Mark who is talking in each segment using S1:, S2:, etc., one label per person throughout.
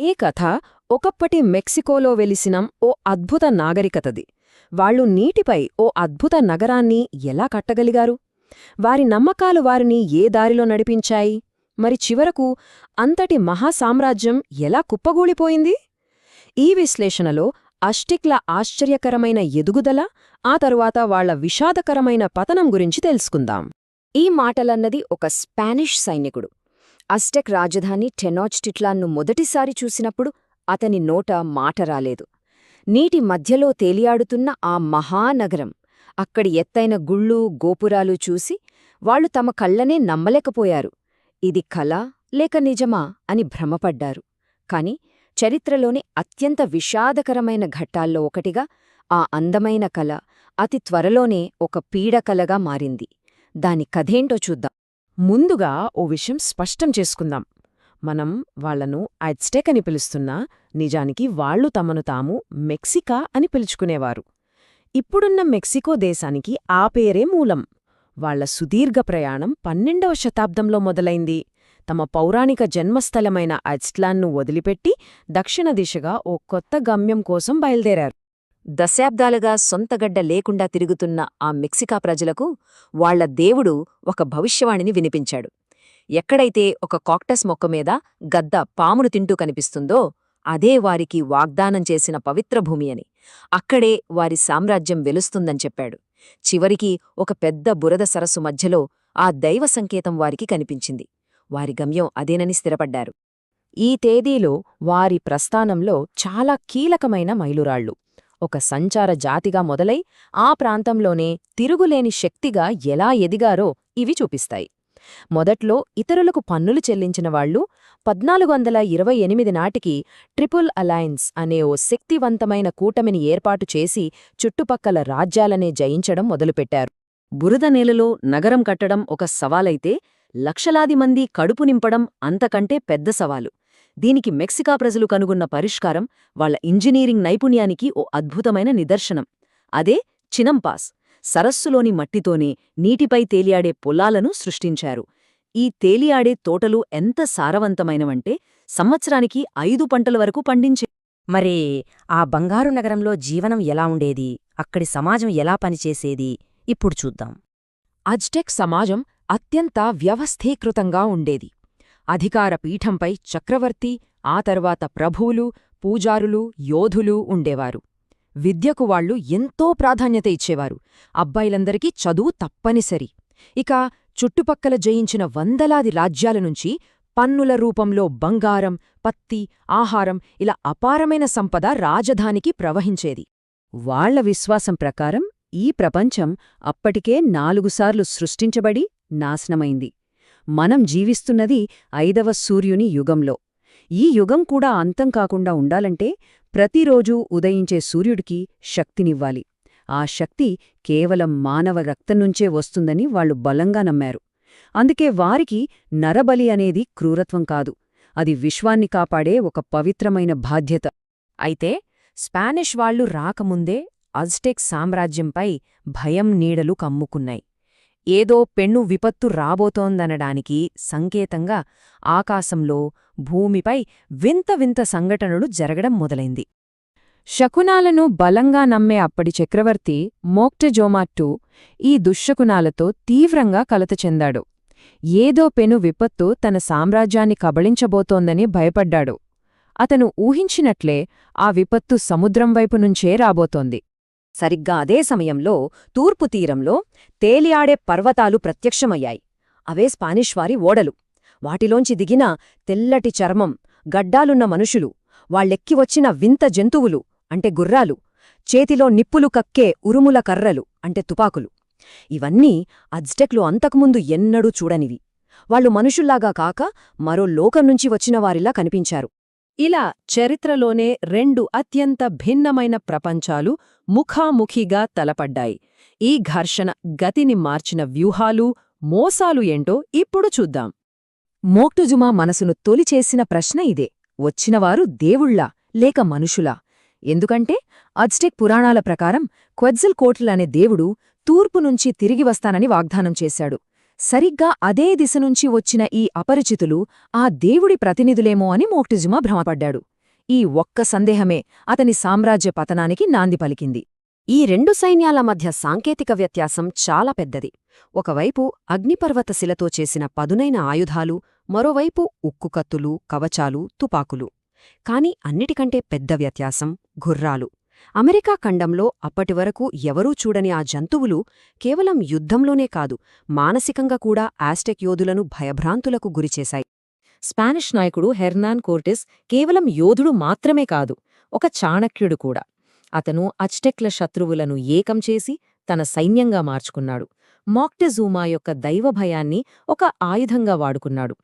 S1: ఈ కథ ఒకప్పటి మెక్సికోలో వెలిసిన ఓ అద్భుత నాగరికతది. వాళ్ళు నీటిపై ఓ అద్భుత నగరాన్ని ఎలా కట్టగలిగారు? వారి నమ్మకాలు వారిని ఏ దారిలో నడిపించాయి? మరి చివరకు అంతటి మహాసామ్రాజ్యం ఎలా కుప్పగూలిపోయింది? ఈ విశ్లేషణలో అష్టిక్ల ఆశ్చర్యకరమైన ఎదుగుదల ఆ తరువాత వాళ్ళ విషాదకరమైన పతనం గురించి తెలుసుకుందాం.
S2: ఈ మాటలన్నది ఒక స్పానిష్ సైనికుడు. అస్టెక్ రాజధాని టెనాచ్టిట్లాన్ను మొదటిసారి చూసినప్పుడు అతని నోట మాట రాలేదు. నీటి మధ్యలో తేలియాడుతున్న ఆ మహానగరం అక్కడి ఎత్తైన గుళ్ళు గోపురాలు చూసి వాళ్ళు తమ కళ్ళనే నమ్మలేకపోయారు. ఇది కళ లేక నిజమా అని భ్రమపడ్డారు. కాని చరిత్రలోని అత్యంత విషాదకరమైన ఘట్టాల్లో ఒకటిగా ఆ అందమైన కళ అతి త్వరలోనే ఒక పీడకలగా మారింది. దాని కథేంటో చూద్దాం.
S1: ముందుగా ఓ విషయం స్పష్టం చేసుకుందాం. మనం వాళ్ళను ఐట్స్టెక్ అని పిలుస్తున్నా నిజానికి వాళ్ళు తమను తాము మెక్సికా అని పిలుచుకునేవారు. ఇప్పుడున్న మెక్సికో దేశానికి ఆ పేరే మూలం. వాళ్ళ సుదీర్ఘ ప్రయాణం పన్నెండవ శతాబ్దంలో మొదలైంది. తమ పౌరాణిక జన్మస్థలమైన ఐట్స్లాన్ను వదిలిపెట్టి దక్షిణ దిశగా ఓ కొత్త గమ్యం కోసం బయల్దేరారు.
S2: దశాబ్దాలుగా సొంతగడ్డ లేకుండా తిరుగుతున్న ఆ మెక్సికా ప్రజలకు వాళ్ళ దేవుడు ఒక భవిష్యవాణిని వినిపించాడు. ఎక్కడైతే ఒక కాక్టస్ మొక్క మీద గద్ద పామును తింటూ కనిపిస్తుందో అదే వారికి వాగ్దానం చేసిన పవిత్ర భూమి అని. అక్కడే వారి సామ్రాజ్యం వెలుస్తుందని చెప్పాడు. చివరికి ఒక పెద్ద బురద సరస్సు మధ్యలో ఆ దైవ సంకేతం వారికి కనిపించింది. వారి గమ్యం అదేనని స్థిరపడ్డారు.
S1: ఈ తేదీలో వారి ప్రస్థానంలో చాలా కీలకమైన మైలురాళ్ళు ఒక సంచార జాతిగా మొదలై ఆ ప్రాంతంలోనే తిరుగులేని శక్తిగా ఎలా ఎదిగారో ఇవి చూపిస్తాయి. మొదట్లో ఇతరులకు పన్నులు చెల్లించిన వాళ్ళు పద్నాలుగు వందల ఇరవై ఎనిమిది నాటికి ట్రిపుల్ అలయన్స్ అనే ఓ శక్తివంతమైన కూటమిని ఏర్పాటు చేసి చుట్టుపక్కల రాజ్యాలనే జయించడం మొదలుపెట్టారు. బురద నేలలో నగరం కట్టడం ఒక సవాలైతే లక్షలాది మంది కడుపు నింపడం అంతకంటే పెద్ద సవాలు. దీనికి మెక్సికా ప్రజలు కనుగొన్న పరిష్కారం వాళ్ళ ఇంజనీరింగ్ నైపుణ్యానికి ఓ అద్భుతమైన నిదర్శనం. అదే చినంపాస్ సరస్సులోని మట్టితోనే నీటిపై తేలియాడే పొలాలను సృష్టించారు. ఈ తేలియాడే తోటలు ఎంత సారవంతమైనవంటే సంవత్సరానికి ఐదు పంటల వరకు పండించే
S3: మరే ఆ బంగారు నగరంలో జీవనం ఎలా ఉండేది? అక్కడి సమాజం ఎలా పనిచేసేది? ఇప్పుడు చూద్దాం.
S1: అజ్టెక్ సమాజం అత్యంత వ్యవస్థీకృతంగా ఉండేది. అధికార పీఠంపై చక్రవర్తి ఆ తర్వాత ప్రభువులు పూజారులు యోధులు ఉండేవారు. విద్యకు వాళ్ళు ఎంతో ప్రాధాన్యత ఇచ్చేవారు. అబ్బాయిలందరికీ చదువు తప్పనిసరి. ఇక చుట్టుపక్కల జయించిన వందలాది రాజ్యాల నుంచి పన్నుల రూపంలో బంగారం పత్తి ఆహారం ఇలా అపారమైన సంపద రాజధానికి ప్రవహించేది. వాళ్ళ విశ్వాసం ప్రకారం ఈ ప్రపంచం అప్పటికే నాలుగుసార్లు సృష్టించబడి నాశనమైంది. మనం జీవిస్తున్నది ఐదవ సూర్యుని యుగంలో. ఈ యుగం కూడా అంతం కాకుండా ఉండాలంటే ప్రతిరోజూ ఉదయించే సూర్యుడికి శక్తినివ్వాలి. ఆ శక్తి కేవలం మానవ రక్తం నుంచే వస్తుందని వాళ్ళు బలంగా నమ్మారు. అందుకే వారికి నరబలి అనేది క్రూరత్వం కాదు. అది విశ్వాన్ని కాపాడే ఒక పవిత్రమైన బాధ్యత. అయితే స్పానిష్ వాళ్ళు రాకముందే అజ్టెక్ సామ్రాజ్యంపై భయం నీడలు కమ్ముకున్నాయి. ఏదో పెన్ను విపత్తు రాబోతోందనడానికి సంకేతంగా ఆకాశంలో భూమిపై వింత వింత సంఘటనలు జరగడం మొదలైంది. శకునాలను బలంగా నమ్మే అప్పటి చక్రవర్తి మోక్టెజోమాట్టు ఈ దుశ్శకునాలతో తీవ్రంగా కలత చెందాడు. ఏదో పెను విపత్తు తన సామ్రాజ్యాన్ని కబళించబోతోందని భయపడ్డాడు. అతను ఊహించినట్లే ఆ విపత్తు సముద్రం వైపు నుంచే రాబోతోంది.
S2: సరిగ్గా అదే సమయంలో తూర్పు తీరంలో తేలియాడే పర్వతాలు ప్రత్యక్షమయ్యాయి. అవే స్పానిష్ వారి ఓడలు. వాటిలోంచి దిగిన తెల్లటి చర్మం గడ్డాలున్న మనుషులు వాళ్ళెక్కి వచ్చిన వింత జంతువులు అంటే గుర్రాలు చేతిలో నిప్పులు కక్కే ఉరుముల కర్రలు అంటే తుపాకులు. ఇవన్నీ అజ్టెక్లు అంతకుముందు ఎన్నడూ చూడనివి. వాళ్ళు మనుషుల్లాగా కాక మరో లోకం నుంచి వచ్చినవారిలా కనిపించారు.
S1: ఇలా చరిత్రలోనే రెండు అత్యంత భిన్నమైన ప్రపంచాలు ముఖాముఖిగా తలపడ్డాయి. ఈ ఘర్షణ గతిని మార్చిన వ్యూహాలు మోసాలు ఏంటో ఇప్పుడు చూద్దాం. మోక్టుజుమా మనసును తొలిచేసిన ప్రశ్న ఇదే. వచ్చినవారు దేవుళ్ళా లేక మనుషులా. ఎందుకంటే అజ్టెక్ పురాణాల ప్రకారం క్వెజ్జల్ కోట్లనే దేవుడు తూర్పు నుంచి తిరిగి వస్తానని వాగ్దానం చేశాడు. సరిగ్గా అదే దిశ నుంచి వచ్చిన ఈ అపరిచితులు ఆ దేవుడి ప్రతినిధులేమో అని మోక్టిజుమా భ్రమపడ్డాడు. ఈ ఒక్క సందేహమే అతని సామ్రాజ్య పతనానికి నాంది పలికింది.
S2: ఈ రెండు సైన్యాల మధ్య సాంకేతిక వ్యత్యాసం చాలా పెద్దది. ఒకవైపు అగ్నిపర్వత శిలతో చేసిన పదునైన ఆయుధాలు మరోవైపు ఉక్కుకత్తులు కవచాలు తుపాకులు. కాని అన్నిటికంటే పెద్ద వ్యత్యాసం గుర్రాలు. అమెరికా ఖండంలో అప్పటివరకు ఎవరూ చూడని ఆ జంతువులు కేవలం యుద్ధంలోనే కాదు మానసికంగా కూడా ఆస్టెక్ యోధులను భయభ్రాంతులకు గురిచేశాయి.
S3: స్పానిష్ నాయకుడు హెర్నాన్ కోర్టిస్ కేవలం యోధుడు మాత్రమే కాదు ఒక చాణక్యుడు కూడా. అతను అచ్టెక్ల శత్రువులను ఏకం చేసి తన సైన్యంగా మార్చుకున్నాడు. మాక్టెజూమా యొక్క దైవభయాన్ని ఒక ఆయుధంగా వాడుకున్నాడు.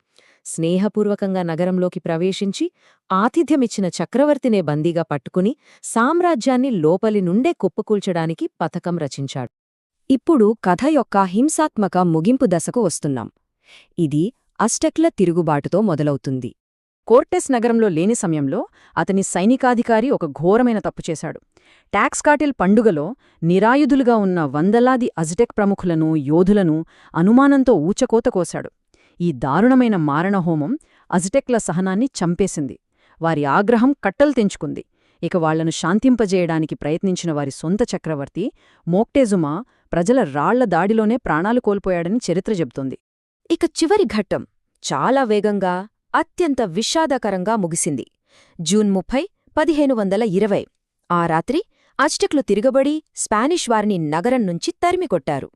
S3: స్నేహపూర్వకంగా నగరంలోకి ప్రవేశించి ఆతిథ్యమిచ్చిన చక్రవర్తినే బందీగా పట్టుకుని సామ్రాజ్యాన్ని లోపలి నుండే కుప్పకూల్చడానికి పథకం రచించాడు.
S2: ఇప్పుడు కథ యొక్క హింసాత్మక ముగింపు దశకు వస్తున్నాం. ఇది అస్టెక్ల తిరుగుబాటుతో మొదలవుతుంది.
S1: కోర్టెస్ నగరంలో లేని సమయంలో అతని సైనికాధికారి ఒక ఘోరమైన తప్పు చేశాడు. టాక్స్ కాటిల్ పండుగలో నిరాయుధులుగా ఉన్న వందలాది అజిటెక్ ప్రముఖులను యోధులను అనుమానంతో ఊచకోత కోశాడు. ఈ దారుణమైన మారణహోమం అజిటెక్ల సహనాన్ని చంపేసింది. వారి ఆగ్రహం కట్టలు తెంచుకుంది. ఇక వాళ్ళను శాంతింపజేయడానికి ప్రయత్నించిన వారి సొంత చక్రవర్తి మోక్టేజుమా ప్రజల రాళ్ళ దాడిలోనే ప్రాణాలు కోల్పోయాడని చరిత్ర చెబుతోంది.
S2: ఇక చివరి ఘట్టం చాలా వేగంగా అత్యంత విషాదకరంగా ముగిసింది. జూన్ ముప్పై పదిహేను వందల ఇరవై. ఆ రాత్రి అజ్టెక్లు తిరగబడి స్పానిష్ వారిని నగరం నుంచి తరిమికొట్టారు.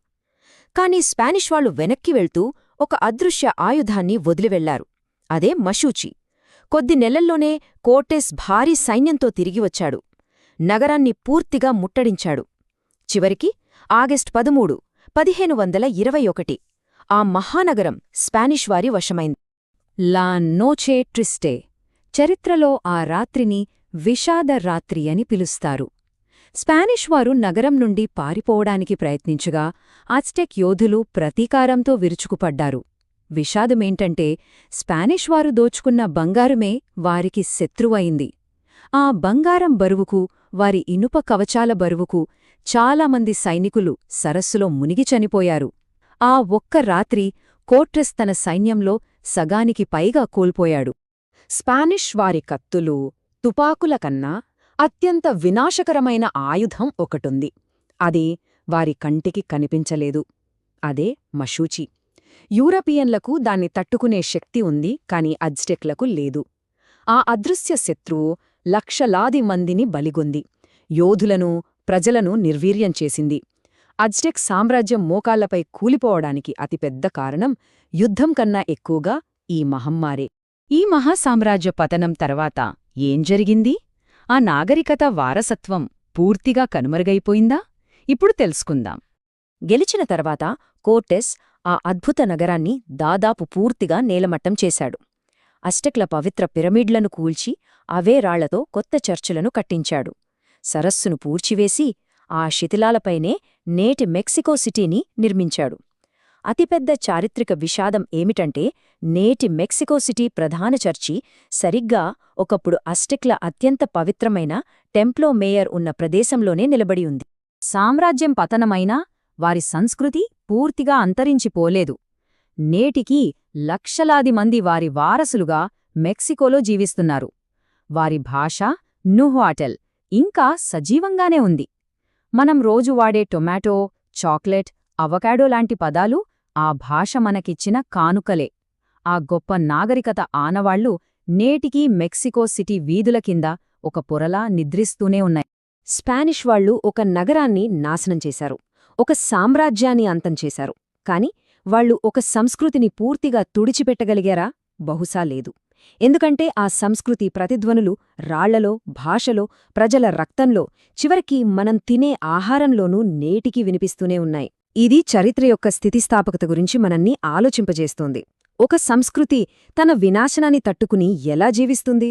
S2: కాని స్పానిష్ వాళ్ళు వెనక్కి వెళ్తూ ఒక అదృశ్య ఆయుధాన్ని వదిలివెళ్ళారు. అదే మషూచి. కొద్ది నెలల్లోనే కోటెస్ భారీ సైన్యంతో తిరిగివచ్చాడు. నగరాన్ని పూర్తిగా ముట్టడించాడు. చివరికి ఆగస్టు పదమూడు పదిహేను వందల ఇరవై ఒకటి ఆ మహానగరం స్పానిష్ వారి వశమైంది.
S1: లా నోచే ట్రిస్టే చరిత్రలో ఆ రాత్రిని విషాద రాత్రి అని పిలుస్తారు. స్పానిష్ వారు నగరం నుండి పారిపోవడానికి ప్రయత్నించగా ఆస్టెక్ యోధులు ప్రతీకారంతో విరుచుకుపడ్డారు. విషాదమేంటంటే స్పానిష్ వారు దోచుకున్న బంగారమే వారికి శత్రువయింది ఆ బంగారం బరువుకు వారి ఇనుప కవచాల బరువుకు చాలామంది సైనికులు సరస్సులో మునిగి చనిపోయారు. ఆ ఒక్క రాత్రి కోట్రెస్ తన సైన్యంలో సగానికి పైగా కోల్పోయాడు. స్పానిష్ వారి కత్తులు తుపాకుల కన్నా అత్యంత వినాశకరమైన ఆయుధం ఒకటుంది. అది వారి కంటికి కనిపించలేదు. అదే మషూచి. యూరపియన్లకు దాన్ని తట్టుకునే శక్తి ఉంది కాని అజ్టెక్లకు లేదు. ఆ అదృశ్య శత్రువు లక్షలాది మందిని బలిగొంది. యోధులను ప్రజలను నిర్వీర్యం చేసింది. అజ్టెక్ సామ్రాజ్యం మోకాళ్ళపై కూలిపోవడానికి అతిపెద్ద కారణం యుద్ధం కన్నా ఎక్కువగా ఈ మహమ్మారే. ఈ మహాసామ్రాజ్య పతనం తర్వాత ఏం జరిగింది? ఆ నాగరికత వారసత్వం పూర్తిగా కనుమరుగైపోయిందా? ఇప్పుడు తెలుసుకుందాం.
S2: గెలిచిన తర్వాత కోర్టెస్ ఆ అద్భుత నగరాన్ని దాదాపు పూర్తిగా నేలమట్టం చేశాడు. అష్టక్ల పవిత్ర పిరమిడ్లను కూల్చి అవే రాళ్ళతో కొత్త చర్చులను కట్టించాడు. సరస్సును పూడ్చివేసి ఆ శిథిలాలపైనే నేటి మెక్సికో సిటీని నిర్మించాడు. అతిపెద్ద చారిత్రక విషాదం ఏమిటంటే నేటి మెక్సికో సిటీ ప్రధాన చర్చి సరిగ్గా ఒకప్పుడు అస్టిక్ల అత్యంత పవిత్రమైన టెంప్లో మేయర్ ఉన్న ప్రదేశంలోనే నిలబడి ఉంది.
S1: సామ్రాజ్యం పతనమైనా వారి సంస్కృతి పూర్తిగా అంతరించిపోలేదు. నేటికీ లక్షలాది మంది వారి వారసులుగా మెక్సికోలో జీవిస్తున్నారు. వారి భాష నుహ్వాటెల్ ఇంకా సజీవంగానే ఉంది. మనం రోజు వాడే టొమాటో చాక్లెట్ అవకాడో లాంటి పదాలు ఆ భాష మనకిచ్చిన కానుకలే. ఆ గొప్ప నాగరికత ఆనవాళ్ళు నేటికీ మెక్సికో సిటీ వీధుల కింద ఒక పొరలా నిద్రిస్తూనే ఉన్నాయి.
S2: స్పానిష్ వాళ్ళు ఒక నగరాన్ని నాశనం చేశారు. ఒక సామ్రాజ్యాన్ని అంతం చేశారు. కాని వాళ్ళు ఒక సంస్కృతిని పూర్తిగా తుడిచిపెట్టగలిగారా? బహుశా లేదు. ఎందుకంటే ఆ సంస్కృతి ప్రతిధ్వనులు రాళ్ళలో భాషలో ప్రజల రక్తంలో చివరికి మనం తినే ఆహారంలోనూ నేటికి వినిపిస్తూనే ఉన్నాయి. ఇది చరిత్ర యొక్క స్థితిస్థాపకత గురించి మనల్ని ఆలోచింపజేస్తోంది. ఒక సంస్కృతి తన వినాశనాన్ని తట్టుకుని ఎలా జీవిస్తుంది?